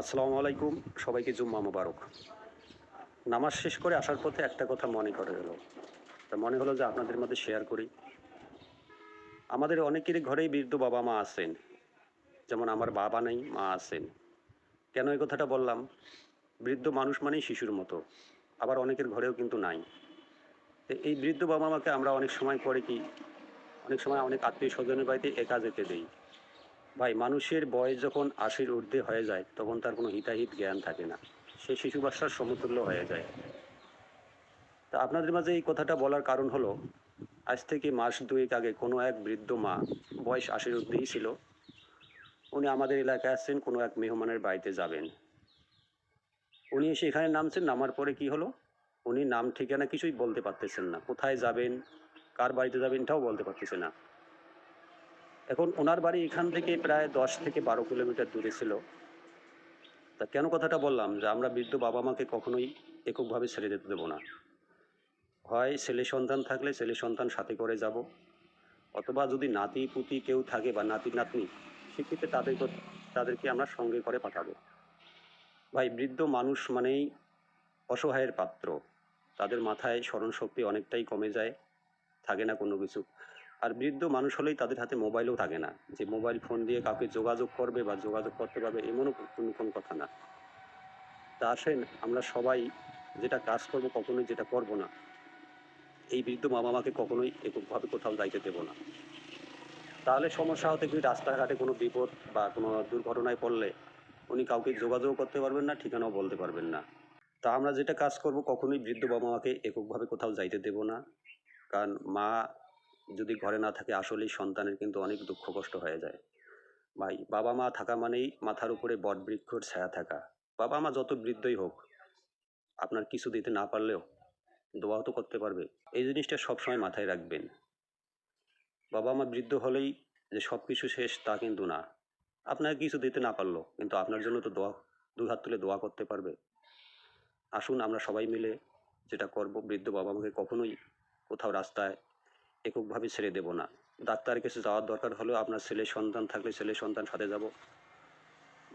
আসসালামু আলাইকুম, সবাইকে জুম্মা মোবারক। নামাজ শেষ করে আসার পথে একটা কথা মনে করে এলো তা মনে হলো যে আপনাদের মধ্যে শেয়ার করি। আমাদের অনেকেরই ঘরেই বৃদ্ধ বাবা মা আছেন। যেমন আমার বাবা নেই, মা আছেন। কেন এই কথাটা বললাম? বৃদ্ধ মানুষ মানেই শিশুর মতো। আবার অনেকের ঘরেও কিন্তু নাই। এই বৃদ্ধ বাবা মাকে আমরা অনেক সময় করে কি, অনেক সময় অনেক আত্মীয় স্বজনের বাড়িতে একা যেতে দেই। ভাই, মানুষের বয়স যখন আশির ঊর্ধ্বে হয়ে যায়, তখন তার কোনো হিতাহিত জ্ঞান থাকে না। সে শিশু বাচ্চার সমতুল্য হয়ে যায়। তা আপনাদের মাঝে এই কথাটা বলার কারণ হলো, আজ থেকে মাস দুয়েক আগে কোনো এক বৃদ্ধ মা বয়স আশির ঊর্ধ্বেই ছিল। উনি আমাদের এলাকায় আসছেন, কোনো এক মেহমানের বাড়িতে যাবেন। উনি এসে এখানে নামছেন, নামার পরে কি হলো? উনি নাম ঠিকানা কিছুই বলতে পারতেছেন না। কোথায় যাবেন? কার বাড়িতে যাবেন? এটাও বলতে পারতেছে না। এখন ওনার বাড়ি এখান থেকে প্রায় দশ থেকে বারো কিলোমিটার দূরে ছিল। তা কেন কথাটা বললাম? যে আমরা বৃদ্ধ বাবা মাকে কখনোই এককভাবে ছেড়ে যেতে দেবো না। হয় ছেলে সন্তান থাকলে ছেলে সন্তান সাথে করে যাব, অথবা যদি নাতি, পুতি কেউ থাকে বা নাতি, নাতনি, সেক্ষেত্রে তাদের তাদেরকে আমরা সঙ্গে করে পাঠাবো। ভাই, বৃদ্ধ মানুষ মানেই অসহায়ের পাত্র। তাদের মাথায় স্মরণশক্তি অনেকটাই কমে যায়, থাকে না কোনো কিছু। আর বৃদ্ধ মানুষ হলেই তাদের হাতে মোবাইলও থাকে না। যে মোবাইল ফোন দিয়ে কাউকে যোগাযোগ করবে বা যোগাযোগ করতে পারবে এমনও কোনো কথা না। তা আসেন আমরা সবাই যেটা কাজ করব কখনোই যেটা করব না। এই বৃদ্ধ মা মামাকে কখনোই এককভাবে কোথাও যাইতে দেবো না। তাহলে সমস্যা হতে কি রাস্তাঘাটে কোনো বিপদ বা কোনো দুর্ঘটনায় পড়লে উনি কাউকে যোগাযোগ করতে পারবেন না, ঠিকানাও বলতে পারবেন না। তা আমরা যেটা কাজ করব কখনোই বৃদ্ধ বাবা মাকে এককভাবে কোথাও যাইতে দেব না। কারণ মা যদি ঘরে না থাকে আসলেই সন্তানের কিন্তু অনেক দুঃখ কষ্ট হয়ে যায়। ভাই বাবা মা থাকা মানেই মাথার উপরে বট বৃক্ষর ছায়া থাকা। বাবা মা যত বৃদ্ধই হোক, আপনার কিছু দিতে না পারলেও দোয়াও তো করতে পারবে। এই জিনিসটা সবসময় মাথায় রাখবেন। বাবা মা বৃদ্ধ হলেই যে সব কিছু শেষ তা কিন্তু না। আপনাকে কিছু দিতে না পারল, কিন্তু আপনার জন্য তো দোয়া, দুই হাত তুলে দোয়া করতে পারবে। আসুন আমরা সবাই মিলে যেটা করব, বৃদ্ধ বাবা মাকে কখনোই কোথাও রাস্তায় এককভাবে ছেড়ে দেব না। ডাক্তারের কাছে যাওয়ার দরকার হলেও আপনার ছেলে সন্তান থাকলে ছেলে সন্তান সাথে যাব।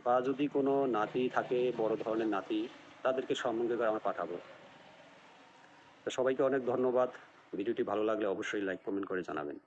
বা যদি কোনো নাতি থাকে, বড় ধরনের নাতি, তাদেরকে সম্মুখে করে আমরা পাঠাবো। সবাইকে অনেক ধন্যবাদ। ভিডিওটি ভালো লাগলে অবশ্যই লাইক কমেন্ট করে জানাবেন।